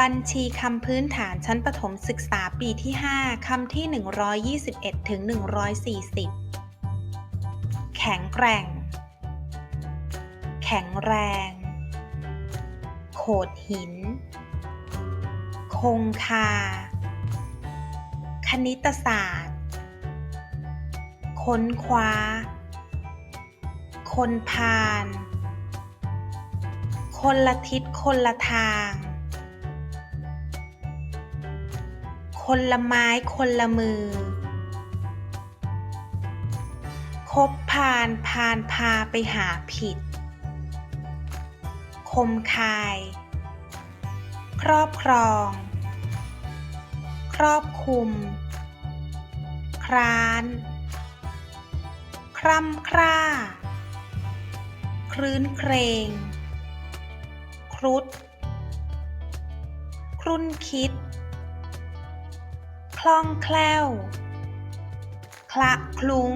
บัญชีคำพื้นฐานชั้นประถมศึกษาปีที่ 5 คำที่ 121 ถึง 140 แข็งแกร่ง แข็งแรง โขดหิน คงคา คณิตศาสตร์ ค้นคว้า คนพาลคนละทิศคนละทาง คนละไม้คนละมือ คบพาลพาลพาไปหาผิด คมคาย ครอบครอง ครอบคุม คร้าน คร่ำคร่า ครื้นเครง ครุฑครุ่นคิด ล่องแคล่ว คละคลุ้ง